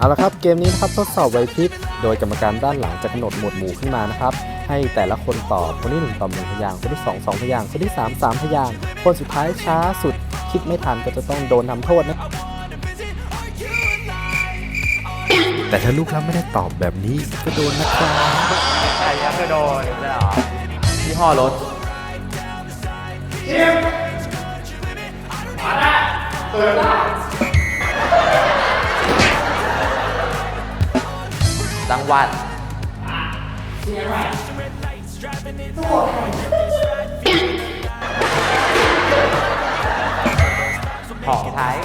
เอาละครับเกมนี้นะครับทดสอบไหวพริบโดยกรรมการด้านหลังจะกำหนดหมวดหมู่ขึ้นมานะครับ ให้แต่ละคนตอบคนที่หนึ่งตอบหนึ่งพยางค์คนที่สองสองพยางค์คนที่สามสามพยางค์คนสุดท้ายช้าสุด คิดไม่ทันก็จะต้องโดนทำโทษนะครับแต่ถ้าลูกค้าไม่ได้ตอบแบบนี้ก็โดนนะครับใช่ครับก็โดนเลยเหรอยี่ห้อรถ จังหวัดของไทย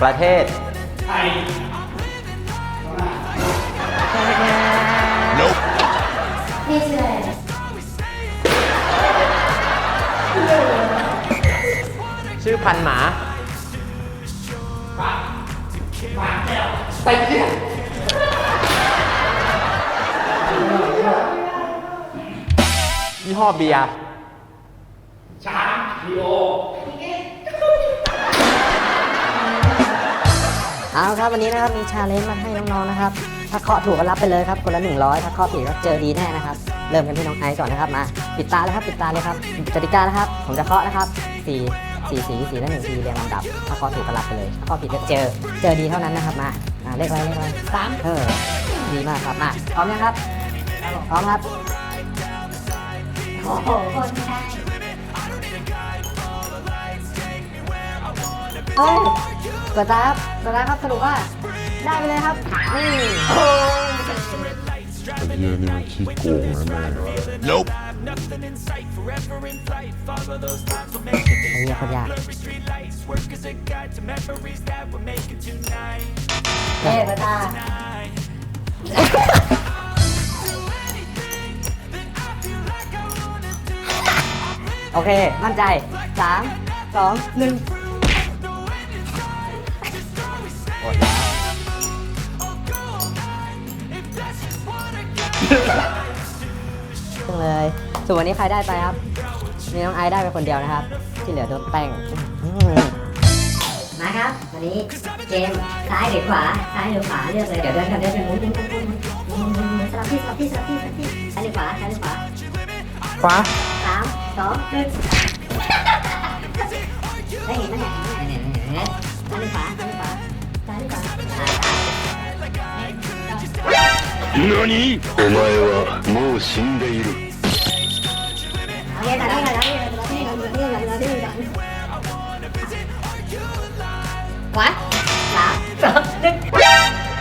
ประเทศนี่คืออะไร ชื่อพันธุ์หมายี่ห้อเบียร์เอาครับวันนี้นะครับมีชาเลนจ์มาให้น้องๆนะครับ ถ้าเคาะถูกก็รับไปเลยครับคนละ100 ถ้าเคาะผิดก็เจอดีแน่นะครับ เริ่มกันที่น้องไอซ์ก่อนนะครับมา ปิดตาเลยครับ ปิดตาเลยครับกติกานะครับ ผมจะเคาะนะครับสี่ สี่สีสีละหนึ่งทีเรียงลำดับ ถ้าเคาะถูกก็รับไปเลยถ้าเคาะผิดก็เจอ เจอดีเท่านั้นนะครับมาอ่าเลขอะไรเลขอะไรสามเออดีมากครับมาพร้อมยังครับพร้อมครับโอ้โหคนไม่ได้เฮ้ยเปิดตาครับเปิดตาครับสรุปว่าได้ไปเลยครับนี่โอ้ยไอ้เหี้ยนี่มันขี้โกงนะแม่ไอ้เหี้ยโคนยากเฮ้ยเปิดตาโอเคมั่นใจสามสองหนึ่งเลย ส่วนวันนี้ใครได้ไปครับ มีน้องไอซ์ได้ไปคนเดียวนะครับ ที่เหลือโดนแป้งอื้อหือ มาครับ วันนี้เกมซ้ายหรือขวา ซ้ายหรือขวาเลือกเลย เดี๋ยวเดินกันเดินกันหมุนหมุนหมุนหมุนหมุนหมุนหมุนสลับที่สลับที่สลับที่สลับที่ซ้ายหรือขวา ซ้ายหรือขวา ขวา สามสองหนึ่งได้เห็นไหมเนี่ยเห็นไหมเนี่ยซ้ายหรือขวา ซ้ายหรือขวา ซ้ายหรือขวาอ่าซ้าย 何お前はもう死んでいる เอาเงี้ยแต่ละแต่ละนี่แต่ละนี่แต่ละนี่แต่ละนี่แต่ละนี่ขวาสามสองหนึ่ง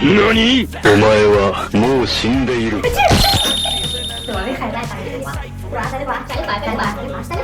何お前はもう死んでいる ถือว่าไม่ใครได้ตังค์เลยวะขวาซ้ายหรือขวาซ้ายหรือขวาซ้ายห